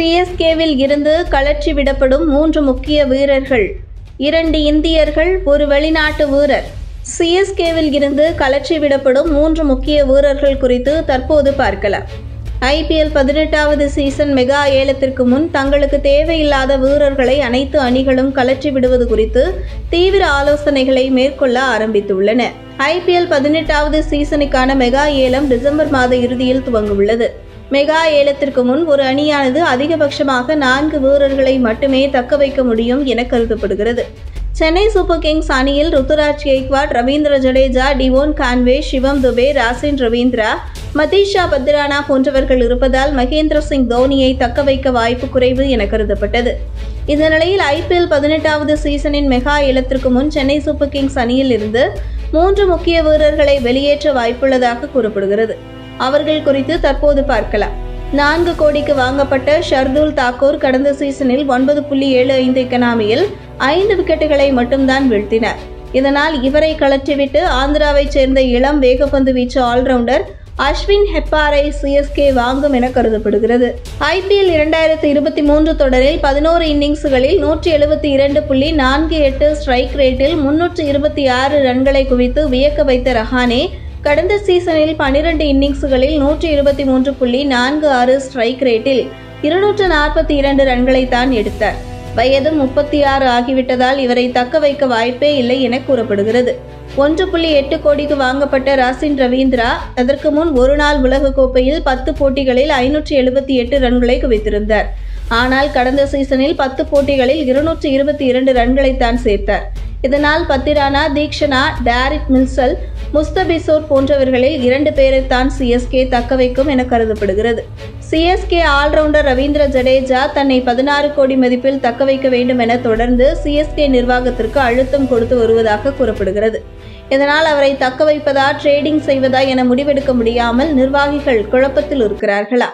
சிஎஸ்கேவில் இருந்து கலற்றி விடப்படும் மூன்று முக்கிய வீரர்கள். இரண்டு இந்தியர்கள் ஒரு வெளிநாட்டு வீரர். சிஎஸ்கேவில் இருந்து கலற்றி விடப்படும் மூன்று முக்கிய வீரர்கள் குறித்து தற்போது பார்க்கலாம். ஐபிஎல் பதினெட்டாவது சீசன் மெகா ஏலத்திற்கு முன் தங்களுக்கு தேவையில்லாத வீரர்களை அனைத்து அணிகளும் கலற்றி விடுவது குறித்து தீவிர ஆலோசனைகளை மேற்கொள்ள ஆரம்பித்துள்ளன. ஐபிஎல் பதினெட்டாவது சீசனுக்கான மெகா ஏலம் டிசம்பர் மாத இறுதியில் துவங்கவுள்ளது. மெகா ஏலத்திற்கு முன் ஒரு அணியானது அதிகபட்சமாக நான்கு வீரர்களை மட்டுமே தக்க வைக்க முடியும் என கருதப்படுகிறது. சென்னை சூப்பர் கிங்ஸ் அணியில் ருத்துராஜ் கேக்வாட் ரவீந்திர ஜடேஜா டிவோன் கான்வே சிவம் துபே ராசின் ரவீந்திரா மதீஷா பத்ரானா போன்றவர்கள் இருப்பதால் மகேந்திர சிங் தோனியை தக்க வைக்க வாய்ப்பு குறைவு என கருதப்பட்டது. இந்த நிலையில் ஐபிஎல் பதினெட்டாவது சீசனின் மெகா ஏலத்திற்கு முன் சென்னை சூப்பர் கிங்ஸ் அணியில் இருந்து மூன்று முக்கிய வீரர்களை வெளியேற்ற வாய்ப்புள்ளதாக கூறப்படுகிறது. அவர்கள் குறித்து தற்போது பார்க்கலாம். நான்கு கோடிக்கு வாங்கப்பட்ட ஷர்துல் தாக்கூர் கடந்த சீசனில் ஒன்பது புள்ளி ஏழு ஐந்து எக்கனாமியில் ஐந்து விக்கெட்டுகளை மட்டும்தான் வீழ்த்தினார். இதனால் இவரை கலற்றிவிட்டு ஆந்திராவைச் சேர்ந்த இளம் வேகப்பந்து வீச்சு ஆல்ரவுண்டர் அஸ்வின் ஹெப்பாரை சிஎஸ்கே வாங்கும் என கருதப்படுகிறது. ஐபிஎல் இரண்டாயிரத்தி இருபத்தி மூன்று தொடரில் பதினோரு இன்னிங்ஸ்களில் நூற்றி எழுபத்தி இரண்டு புள்ளி நான்கு எட்டு ஸ்ட்ரைக் ரேட்டில் முன்னூற்று இருபத்தி ஆறு ரன்களை குவித்து வியக்க வைத்த ரஹானே கடந்த சீசனில் பனிரெண்டு இன்னிங்ஸ்களில் நூற்றி இருபத்தி மூன்று புள்ளி நான்கு ஆறு ஸ்ட்ரைக் ரேட்டில் இருநூற்று நாற்பத்தி இரண்டு ரன்களை தான் எடுத்தார். வயது முப்பத்தி ஆறு ஆகிவிட்டதால் இவரை தக்க வைக்க வாய்ப்பே இல்லை என கூறப்படுகிறது. ஒன்று புள்ளி எட்டு கோடிக்கு வாங்கப்பட்ட ராசின் ரவீந்திரா அதற்கு முன் ஒரு நாள் உலகக்கோப்பையில் பத்து போட்டிகளில் ஐநூற்றி எழுபத்தி எட்டு ரன்களை குவித்திருந்தார். ஆனால் கடந்த சீசனில் பத்து போட்டிகளில் இருநூற்றி இருபத்தி இரண்டு ரன்களைத்தான் சேர்த்தார். இதனால் பத்திரானா தீக்ஷனா டேரிக் மில்சல் முஸ்தபிசோர் போன்றவர்களில் இரண்டு பேரைத்தான் சிஎஸ்கே தக்க வைக்கும் என கருதப்படுகிறது. சிஎஸ்கே ஆல்ரவுண்டர் ரவீந்திர ஜடேஜா தன்னை பதினாறு கோடி மதிப்பில் தக்க வைக்க வேண்டும் என தொடர்ந்து சிஎஸ்கே நிர்வாகத்திற்கு அழுத்தம் கொடுத்து வருவதாக கூறப்படுகிறது. இதனால் அவரை தக்க வைப்பதா ட்ரேடிங் செய்வதா என முடிவெடுக்க முடியாமல் நிர்வாகிகள் குழப்பத்தில் இருக்கிறார்களா?